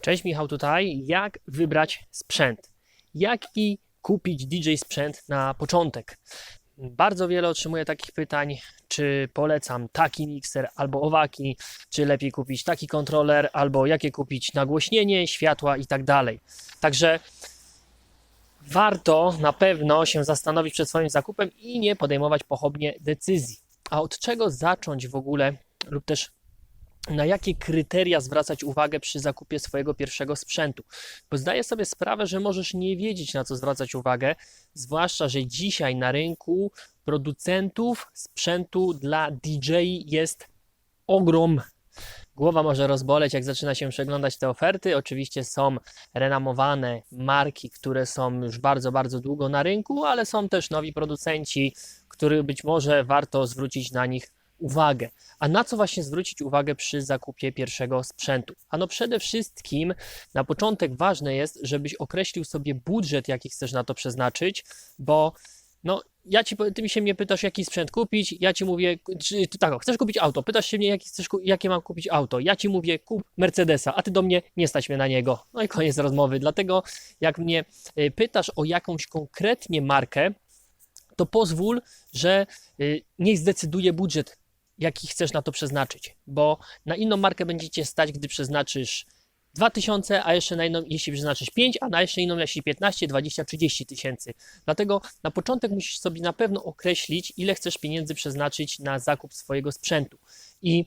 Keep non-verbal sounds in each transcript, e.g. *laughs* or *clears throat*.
Cześć Michał tutaj. Jak wybrać sprzęt? Jaki kupić DJ sprzęt na początek? Bardzo wiele otrzymuję takich pytań, czy polecam taki mikser albo owaki, czy lepiej kupić taki kontroler, albo jakie kupić nagłośnienie, światła i tak dalej. Także warto na pewno się zastanowić przed swoim zakupem i nie podejmować pochopnie decyzji. A od czego zacząć w ogóle, lub też na jakie kryteria zwracać uwagę przy zakupie swojego pierwszego sprzętu. Bo zdaję sobie sprawę, że możesz nie wiedzieć, na co zwracać uwagę, zwłaszcza, że dzisiaj na rynku producentów sprzętu dla DJ jest ogrom. Głowa może rozboleć, jak zaczyna się przeglądać te oferty. Oczywiście są renamowane marki, które są już bardzo, bardzo długo na rynku, ale są też nowi producenci, których być może warto zwrócić na nich uwagę. A na co właśnie zwrócić uwagę przy zakupie pierwszego sprzętu? Ano przede wszystkim na początek ważne jest, żebyś określił sobie budżet, jaki chcesz na to przeznaczyć, bo no, ja ci, ty się mnie pytasz, jaki sprzęt kupić, ja ci mówię, czy, tak, chcesz kupić auto, pytasz się mnie, jaki chcesz, jakie mam kupić auto, ja ci mówię, kup Mercedesa, a ty do mnie, nie stać mnie na niego. No i koniec rozmowy, dlatego jak mnie y, pytasz o jakąś konkretnie markę, to pozwól, że y, niech zdecyduje budżet, jaki chcesz na to przeznaczyć, bo na inną markę będziecie stać, gdy przeznaczysz 2000, a jeszcze na inną, jeśli przeznaczysz 5, a na jeszcze inną, jeśli 15, 20, 30 tysięcy. Dlatego na początek musisz sobie na pewno określić, ile chcesz pieniędzy przeznaczyć na zakup swojego sprzętu. I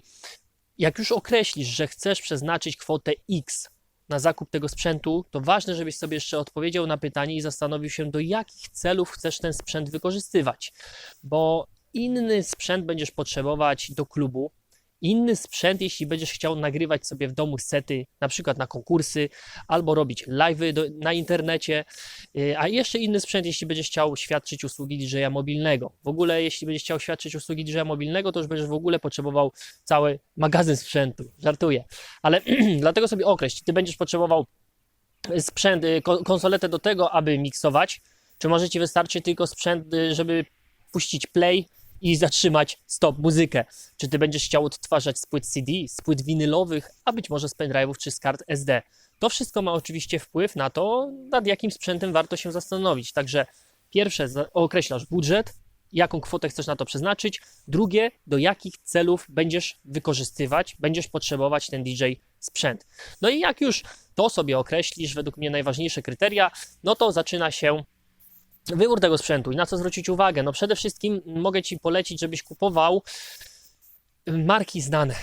jak już określisz, że chcesz przeznaczyć kwotę X na zakup tego sprzętu, to ważne, żebyś sobie jeszcze odpowiedział na pytanie i zastanowił się, do jakich celów chcesz ten sprzęt wykorzystywać. Bo inny sprzęt będziesz potrzebować do klubu, inny sprzęt, jeśli będziesz chciał nagrywać sobie w domu sety, na przykład na konkursy, albo robić live'y do- na internecie, yy, a jeszcze inny sprzęt, jeśli będziesz chciał świadczyć usługi DJ-a mobilnego. W ogóle, jeśli będziesz chciał świadczyć usługi DJ-a mobilnego, to już będziesz w ogóle potrzebował cały magazyn sprzętu. Żartuję. Ale *clears throat* dlatego sobie określ, ty będziesz potrzebował sprzęt, y, ko- konsoletę do tego, aby miksować, czy może ci wystarczy tylko sprzęt, y, żeby puścić play i zatrzymać stop muzykę? Czy ty będziesz chciał odtwarzać z płyt CD, z płyt winylowych, a być może z pendrive'ów czy z kart SD? To wszystko ma oczywiście wpływ na to, nad jakim sprzętem warto się zastanowić. Także pierwsze, określasz budżet, jaką kwotę chcesz na to przeznaczyć. Drugie, do jakich celów będziesz wykorzystywać, będziesz potrzebować ten DJ sprzęt. No i jak już to sobie określisz, według mnie najważniejsze kryteria, no to zaczyna się wybór tego sprzętu i na co zwrócić uwagę. No przede wszystkim mogę Ci polecić, żebyś kupował marki znane.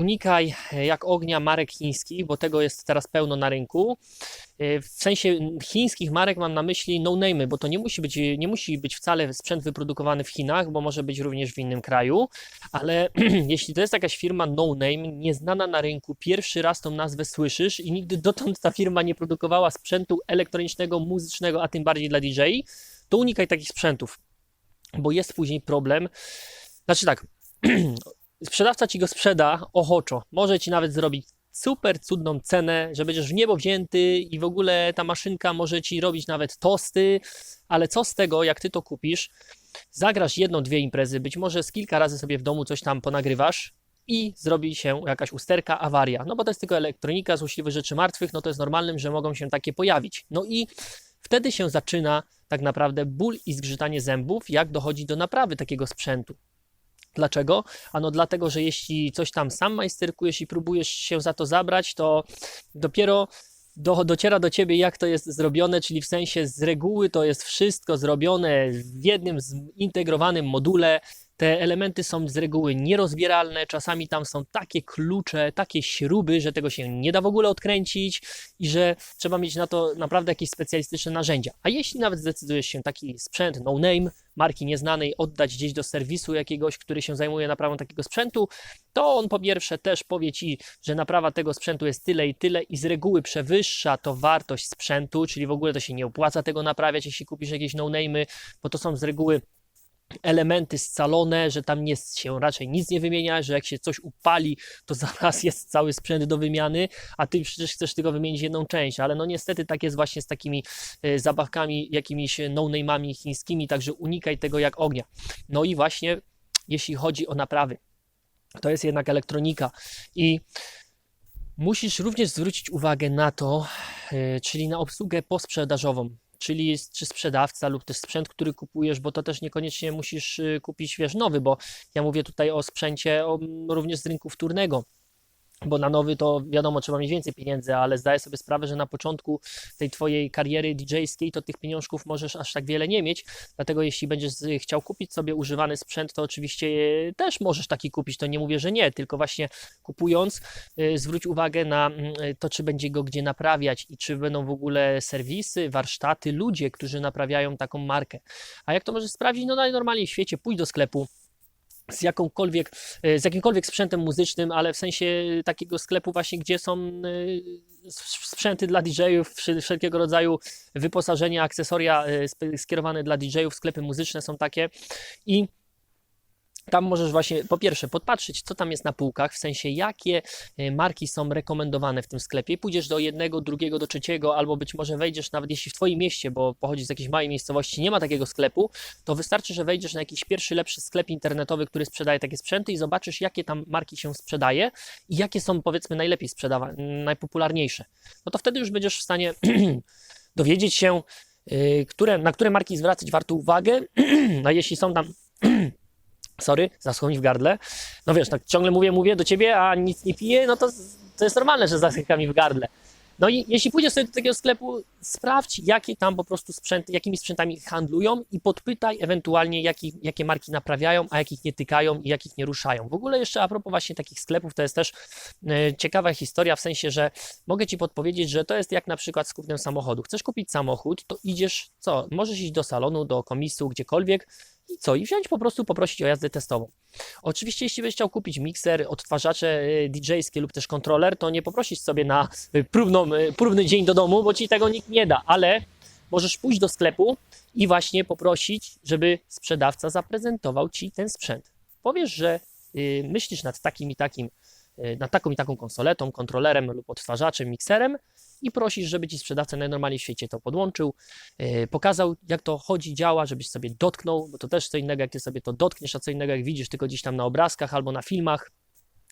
Unikaj e, jak ognia marek chińskich, bo tego jest teraz pełno na rynku. E, W sensie chińskich marek mam na myśli no-name'y, bo to nie musi, być, nie musi być wcale sprzęt wyprodukowany w Chinach, bo może być również w innym kraju, ale *clears throat* jeśli to jest jakaś firma no-name, nieznana na rynku, pierwszy raz tą nazwę słyszysz i nigdy dotąd ta firma nie produkowała sprzętu elektronicznego, muzycznego, a tym bardziej dla DJ, to unikaj takich sprzętów, bo jest później problem. Znaczy tak, *clears throat* sprzedawca ci go sprzeda ochoczo, może ci nawet zrobić super cudną cenę, że będziesz w niebo wzięty i w ogóle ta maszynka może ci robić nawet tosty, ale co z tego, jak ty to kupisz, zagrasz jedną, dwie imprezy, być może z kilka razy sobie w domu coś tam ponagrywasz i zrobi się jakaś usterka, awaria. No bo to jest tylko elektronika, złośliwe rzeczy martwych, no to jest normalnym, że mogą się takie pojawić. No i wtedy się zaczyna tak naprawdę ból i zgrzytanie zębów, jak dochodzi do naprawy takiego sprzętu. Dlaczego? Ano dlatego, że jeśli coś tam sam majsterkujesz i próbujesz się za to zabrać, to dopiero do, dociera do ciebie, jak to jest zrobione, czyli w sensie z reguły to jest wszystko zrobione w jednym zintegrowanym module. Te elementy są z reguły nierozbieralne, czasami tam są takie klucze, takie śruby, że tego się nie da w ogóle odkręcić i że trzeba mieć na to naprawdę jakieś specjalistyczne narzędzia. A jeśli nawet zdecydujesz się taki sprzęt no name, marki nieznanej oddać gdzieś do serwisu jakiegoś, który się zajmuje naprawą takiego sprzętu, to on po pierwsze też powie Ci, że naprawa tego sprzętu jest tyle i tyle i z reguły przewyższa to wartość sprzętu, czyli w ogóle to się nie opłaca tego naprawiać, jeśli kupisz jakieś no-name'y, bo to są z reguły elementy scalone, że tam nie, się raczej nic nie wymienia, że jak się coś upali, to *laughs* zaraz jest cały sprzęt do wymiany, a ty przecież chcesz tylko wymienić jedną część, ale no niestety tak jest właśnie z takimi e, zabawkami, jakimiś no-name'ami chińskimi, także unikaj tego jak ognia. No i właśnie jeśli chodzi o naprawy, to jest jednak elektronika. I Musisz również zwrócić uwagę na to, e, czyli na obsługę posprzedażową, czyli czy sprzedawca lub też sprzęt, który kupujesz, bo to też niekoniecznie musisz e, kupić, wiesz, nowy, bo ja mówię tutaj o sprzęcie o, również z rynku wtórnego. Bo na nowy to wiadomo, trzeba mieć więcej pieniędzy, ale zdaję sobie sprawę, że na początku tej twojej kariery DJ-skiej to tych pieniążków możesz aż tak wiele nie mieć. Dlatego jeśli będziesz chciał kupić sobie używany sprzęt, to oczywiście też możesz taki kupić. To nie mówię, że nie, tylko właśnie kupując, e, zwróć uwagę na mm, to, czy będzie go gdzie naprawiać i czy będą w ogóle serwisy, warsztaty, ludzie, którzy naprawiają taką markę. A jak to możesz sprawdzić? No najnormalniej w świecie, pójdź do sklepu z jakąkolwiek, e, z jakimkolwiek sprzętem muzycznym, ale w sensie takiego sklepu właśnie, gdzie są e, sprzęty dla DJ-ów, wszelkiego rodzaju wyposażenia, akcesoria e, skierowane dla DJ-ów, sklepy muzyczne są takie. I tam możesz właśnie po pierwsze podpatrzeć, co tam jest na półkach, w sensie jakie e, marki są rekomendowane w tym sklepie. Pójdziesz do jednego, drugiego, do trzeciego, albo być może wejdziesz nawet jeśli w Twoim mieście, bo pochodzisz z jakiejś małej miejscowości, nie ma takiego sklepu, to wystarczy, że wejdziesz na jakiś pierwszy, lepszy sklep internetowy, który sprzedaje takie sprzęty i zobaczysz, jakie tam marki się sprzedaje i jakie są powiedzmy najlepiej sprzedawane, najpopularniejsze. No to wtedy już będziesz w stanie *clears throat* dowiedzieć się, y, które, na które marki zwracać warto uwagę, *clears throat* a jeśli są tam sorry, zaschło mi w gardle. No wiesz, tak ciągle mówię, mówię do ciebie, a nic nie piję, no to, to jest normalne, że zasycha mi w gardle. No i jeśli pójdziesz sobie do takiego sklepu, sprawdź, jakie tam po prostu sprzęty, jakimi sprzętami handlują i podpytaj ewentualnie, jaki, jakie marki naprawiają, a jakich nie tykają i jakich nie ruszają. W ogóle jeszcze a propos właśnie takich sklepów, to jest też e, ciekawa historia, w sensie, że mogę Ci podpowiedzieć, że to jest jak na przykład z kupnem samochodu. Chcesz kupić samochód, to idziesz, co? Możesz iść do salonu, do komisu, gdziekolwiek i co? I wziąć po prostu, poprosić o jazdę testową. Oczywiście, jeśli byś chciał kupić mikser, odtwarzacze y, DJ-skie lub też kontroler, to nie poprosisz sobie na y, próbną, y, próbny dzień do domu, bo ci tego nikt nie da, ale możesz pójść do sklepu i właśnie poprosić, żeby sprzedawca zaprezentował ci ten sprzęt. Powiesz, że myślisz nad takim i takim, nad taką i taką konsoletą, kontrolerem lub odtwarzaczem, mikserem i prosisz, żeby ci sprzedawca najnormalniej w świecie to podłączył, yy, pokazał jak to chodzi, działa, żebyś sobie dotknął, bo to też co innego jak ty sobie to dotkniesz, a co innego jak widzisz tylko gdzieś tam na obrazkach albo na filmach.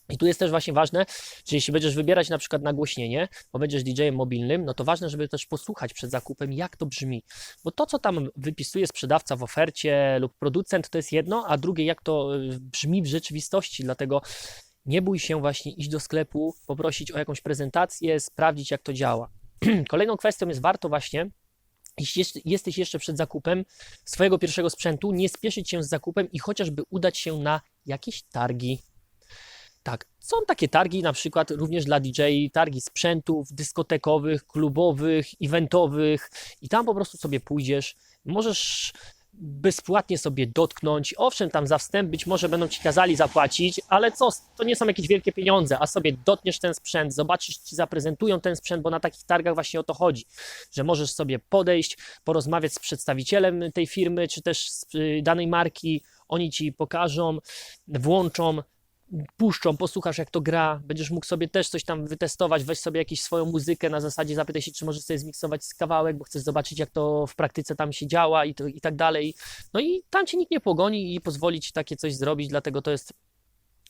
I tu jest też właśnie ważne, że jeśli będziesz wybierać na przykład nagłośnienie, bo będziesz DJ-em mobilnym, no to ważne, żeby też posłuchać przed zakupem, jak to brzmi. Bo to, co tam wypisuje sprzedawca w ofercie lub producent, to jest jedno, a drugie, jak to y, brzmi w rzeczywistości. Dlatego nie bój się właśnie iść do sklepu, poprosić o jakąś prezentację, sprawdzić, jak to działa. *clears throat* Kolejną kwestią jest warto właśnie, jeśli jest- jesteś jeszcze przed zakupem swojego pierwszego sprzętu, nie spieszyć się z zakupem i chociażby udać się na jakieś targi. Tak, są takie targi na przykład również dla DJ, targi sprzętów dyskotekowych, klubowych, eventowych i tam po prostu sobie pójdziesz, możesz bezpłatnie sobie dotknąć. Owszem, tam za wstęp być może będą ci kazali zapłacić, ale co, to nie są jakieś wielkie pieniądze, a sobie dotkniesz ten sprzęt, zobaczysz, ci zaprezentują ten sprzęt, bo na takich targach właśnie o to chodzi, że możesz sobie podejść, porozmawiać z przedstawicielem tej firmy, czy też z y, danej marki, oni ci pokażą, włączą, puszczą, posłuchasz jak to gra, będziesz mógł sobie też coś tam wytestować, weź sobie jakąś swoją muzykę na zasadzie, zapytaj się, czy możesz sobie zmiksować z kawałek, bo chcesz zobaczyć jak to w praktyce tam się działa i, to, i tak dalej. No i tam cię nikt nie pogoni i pozwoli ci takie coś zrobić, dlatego to jest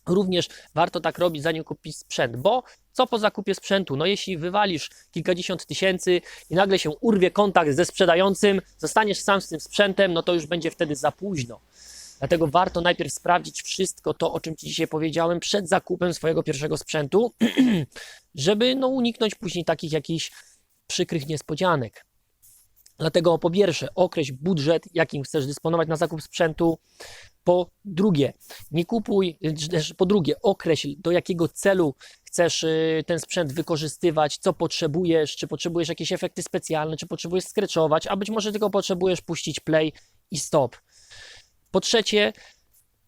Również warto tak robić, zanim kupisz sprzęt, bo co po zakupie sprzętu? No jeśli wywalisz kilkadziesiąt tysięcy i nagle się urwie kontakt ze sprzedającym, zostaniesz sam z tym sprzętem, no to już będzie wtedy za późno. Dlatego warto najpierw sprawdzić wszystko to, o czym Ci dzisiaj powiedziałem, przed zakupem swojego pierwszego sprzętu, *clears throat* żeby no, uniknąć później takich jakichś przykrych niespodzianek. Dlatego po pierwsze określ budżet, jakim chcesz dysponować na zakup sprzętu. Po drugie, nie kupuj, czy też po drugie, określ do jakiego celu chcesz y, ten sprzęt wykorzystywać, co potrzebujesz, czy potrzebujesz jakieś efekty specjalne, czy potrzebujesz skreczować, a być może tylko potrzebujesz puścić play i stop. Po trzecie,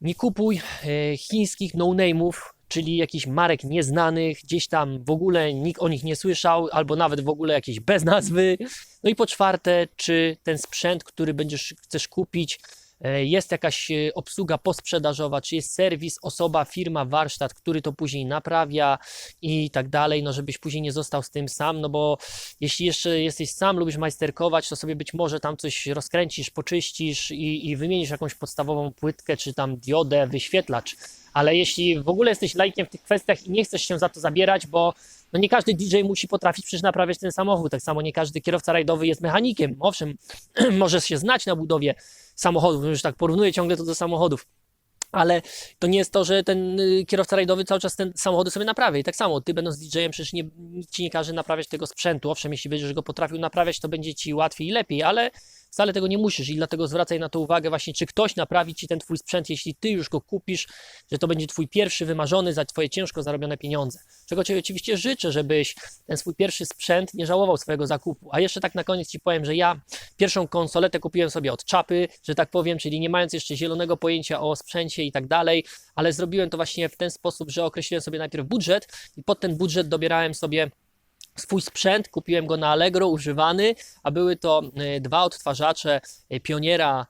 nie kupuj e, chińskich no-name'ów, czyli jakichś marek nieznanych, gdzieś tam w ogóle nikt o nich nie słyszał, albo nawet w ogóle jakieś bez nazwy. No i po czwarte, czy ten sprzęt, który będziesz chcesz kupić, jest jakaś e, obsługa posprzedażowa, czy jest serwis, osoba, firma, warsztat, który to później naprawia i tak dalej, no żebyś później nie został z tym sam, no bo jeśli jeszcze jesteś sam, lubisz majsterkować, to sobie być może tam coś rozkręcisz, poczyścisz i, i wymienisz jakąś podstawową płytkę, czy tam diodę, wyświetlacz. Ale jeśli w ogóle jesteś lajkiem w tych kwestiach i nie chcesz się za to zabierać, bo No nie każdy DJ musi potrafić przecież naprawiać ten samochód, tak samo nie każdy kierowca rajdowy jest mechanikiem. Owszem, *clears throat* może się znać na budowie samochodów, już tak porównuję ciągle to do samochodów. Ale to nie jest to, że ten y, kierowca rajdowy cały czas ten samochody sobie naprawia. I tak samo, ty będąc DJ-em, przecież nie, nikt ci nie każe naprawiać tego sprzętu. Owszem, jeśli będziesz go potrafił naprawiać, to będzie ci łatwiej i lepiej, ale wcale tego nie musisz i dlatego zwracaj na to uwagę właśnie, czy ktoś naprawi ci ten twój sprzęt, jeśli ty już go kupisz, że to będzie twój pierwszy wymarzony za twoje ciężko zarobione pieniądze. Czego ci oczywiście życzę, żebyś ten swój pierwszy sprzęt nie żałował swojego zakupu. A jeszcze tak na koniec ci powiem, że ja pierwszą konsoletę kupiłem sobie od czapy, że tak powiem, czyli nie mając jeszcze zielonego pojęcia o sprzęcie i tak dalej, ale zrobiłem to właśnie w ten sposób, że określiłem sobie najpierw budżet i pod ten budżet dobierałem sobie swój sprzęt, kupiłem go na Allegro używany, a były to e, dwa odtwarzacze e, Pioniera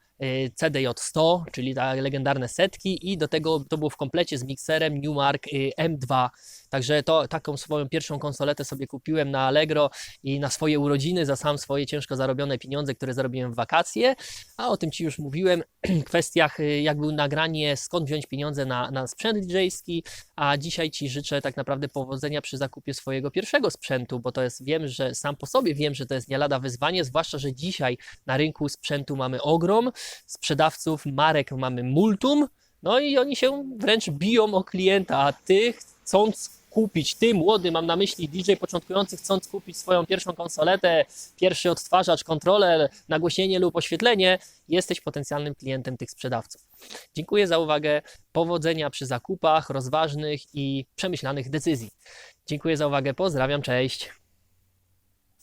CDJ100, czyli te legendarne setki i do tego to było w komplecie z mikserem Newmark e, M2. Także to taką swoją pierwszą konsoletę sobie kupiłem na Allegro i na swoje urodziny za sam swoje ciężko zarobione pieniądze, które zarobiłem w wakacje. A o tym Ci już mówiłem, *clears throat* kwestiach y, jak był nagranie, skąd wziąć pieniądze na, na sprzęt DJ-ski, a dzisiaj Ci życzę tak naprawdę powodzenia przy zakupie swojego pierwszego sprzętu, bo to jest, wiem, że sam po sobie wiem, że to jest nie lada wyzwanie, zwłaszcza, że dzisiaj na rynku sprzętu mamy ogrom, sprzedawców marek mamy multum, no i oni się wręcz biją o klienta, a Ty chcąc kupić, ty młody, mam na myśli DJ początkujący, chcąc kupić swoją pierwszą konsoletę, pierwszy odtwarzacz, kontroler, nagłośnienie lub oświetlenie, jesteś potencjalnym klientem tych sprzedawców. Dziękuję za uwagę, powodzenia przy zakupach, rozważnych i przemyślanych decyzji. Dziękuję za uwagę, pozdrawiam, cześć.